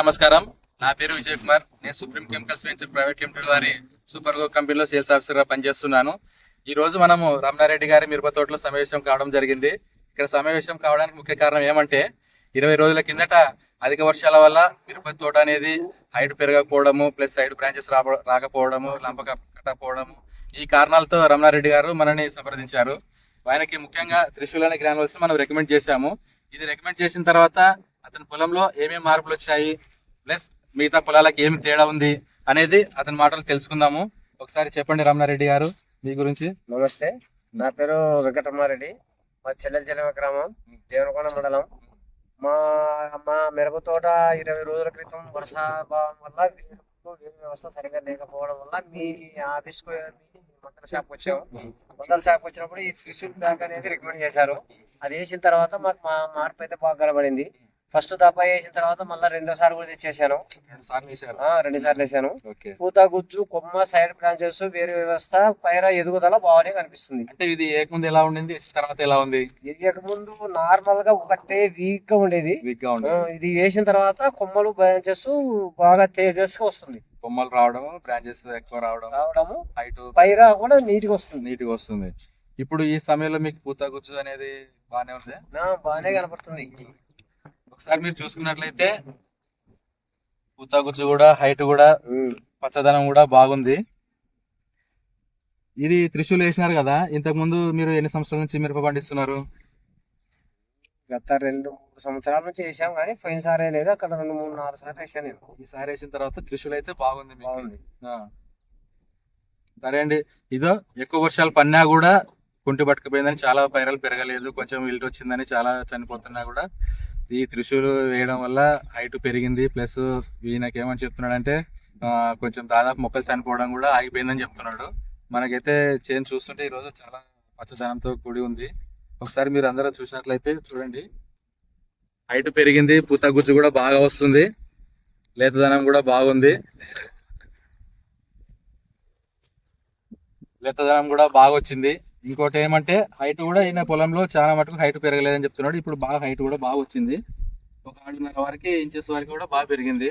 నమస్కారం. నా పేరు విజయ్ కుమార్. నేను supreme chemicals venture private limited వారి సూపర్ గో కంపెనీలో సేల్స్ ఆఫీసర్గా పనిచేస్తున్నాను. ఈ రోజు మనము రమణారెడ్డి గారి మిరప తోటలో సమావేశం కావడం జరిగింది. ఇక్కడ సమావేశం కావడానికి ముఖ్య కారణం ఏమంటే ఇరవై రోజుల కిందట అధిక వర్షాల వల్ల మిరప తోట అనేది హైట్ పెరగకపోవడము ప్లస్ సైడ్ బ్రాంచెస్ రాకపోవడము లంప కట్టకపోవడము. ఈ కారణాలతో రమణారెడ్డి గారు మనని సంప్రదించారు. ఆయనకి ముఖ్యంగా త్రిశూల్ అనే గ్రానువల్స్ మనం రికమెండ్ చేశాము. ఇది రికమెండ్ చేసిన తర్వాత అతని పొలంలో ఏమేమి మార్పులు వచ్చాయి? ప్లస్ మిగతా పొలాలకు ఏమి తేడా ఉంది? అనేది అతని మాటలు తెలుసుకుందాము. ఒకసారి చెప్పండి రమణారెడ్డి గారు మీ గురించి. నమస్తే. నా పేరు వెంకటమ్మారెడ్డి మా చెల్లెల చెల్లెమ గ్రామం దేవనకొండ మండలం. మా మా మిరప తోట ఇరవై రోజుల క్రితం వర్షాభావం వల్ల వేరు వ్యవస్థ సరిగా లేకపోవడం వల్ల మీ ఆఫీస్కు మీ మండల షాప్కి వచ్చాము మండల షాప్కి వచ్చినప్పుడు ఈ త్రిశూల్ బ్యాంక్ అనేది రికమెండ్ చేశారు. అది వేసిన తర్వాత మాకు మా మార్పు అయితే బాగా కనబడింది. ఫస్ట్ దప్ప వేసిన తర్వాత మళ్ళీ రెండోసారి కూడా తెచ్చేసాను. రెండు సార్లు వేసాను. పూత గుజ్జు కొమ్మ సైడ్ బ్రాంచెస్ వేరే వ్యవస్థ పైన ఎదుగుదల బాగానే కనిపిస్తుంది. అంటే ఇది ఏకముందు ఎలా ఉండింది? తర్వాత ఎలా ఉంది? ఇది ముందు నార్మల్గా ఒకటే వీక్గా ఉండేది. వీక్గా ఉంది ఇది వేసిన తర్వాత కొమ్మలు బ్రాంచెస్ బాగా తేజస్గా వస్తుంది. కొమ్మలు రావడం బ్రాంచెస్ ఎక్కువ రావడం రావడము హైట్ పైర కూడా నీట్గా వస్తుంది. నీట్గా వస్తుంది. ఇప్పుడు ఈ సమయంలో మీకు పూత గుచ్చు అనేది బాగానే ఉంది? ఆ, బాగానే కనపడుతుంది. ఒకసారి మీరు చూసుకున్నట్లయితే పూత గుచ్చు కూడా హైట్ కూడా పచ్చదనం కూడా బాగుంది. ఇది త్రిశూల్ వేసినారు కదా ఇంతకు ముందు మీరు ఎన్ని సంవత్సరాల నుంచి మిరప పండిస్తున్నారు? గత రెండు మూడు సంవత్సరాల నుంచి వేసాం కానీ పోయినసారి లేదు అక్కడ రెండు మూడు నాలుగు సార్లు వేసాను నేను. ఈసారి వేసిన తర్వాత త్రిశూల్ అయితే బాగుంది. బాగుంది. సరే అండి ఇదో ఎక్కువ వర్షాలు పడినా కూడా కుంటి పట్టుకుపోయిందని చాలా పైరలు పెరగలేదు కొంచెం విల్ట్ వచ్చిందని చాలా చనిపోతున్నా కూడా. ఈ త్రిశూలు వేయడం వల్ల హైట్ పెరిగింది. ప్లస్ ఈయనకి ఏమని చెప్తున్నాడంటే కొంచెం దాదాపు మొక్కలు చనిపోవడం కూడా ఆగిపోయిందని చెప్తున్నాడు. మనకైతే చేను చూస్తుంటే ఈరోజు చాలా పచ్చదనంతో కూడి ఉంది. ఒకసారి మీరు అందరూ చూసినట్లయితే చూడండి. హైట్ పెరిగింది పూత గుజ్జు కూడా బాగా వస్తుంది లేతదనం కూడా బాగుంది. లేతదనం కూడా బాగా వచ్చింది ఇంకోటి ఏమంటే హైట్ కూడా ఈయన పొలంలో చాలా మటుకు హైట్ పెరగలేదని చెప్తున్నాడు. ఇప్పుడు బాగా హైట్ కూడా బాగా వచ్చింది. ఒక ఆరున్నర వరకు ఇంచెస్ వరకు కూడా బాగా పెరిగింది.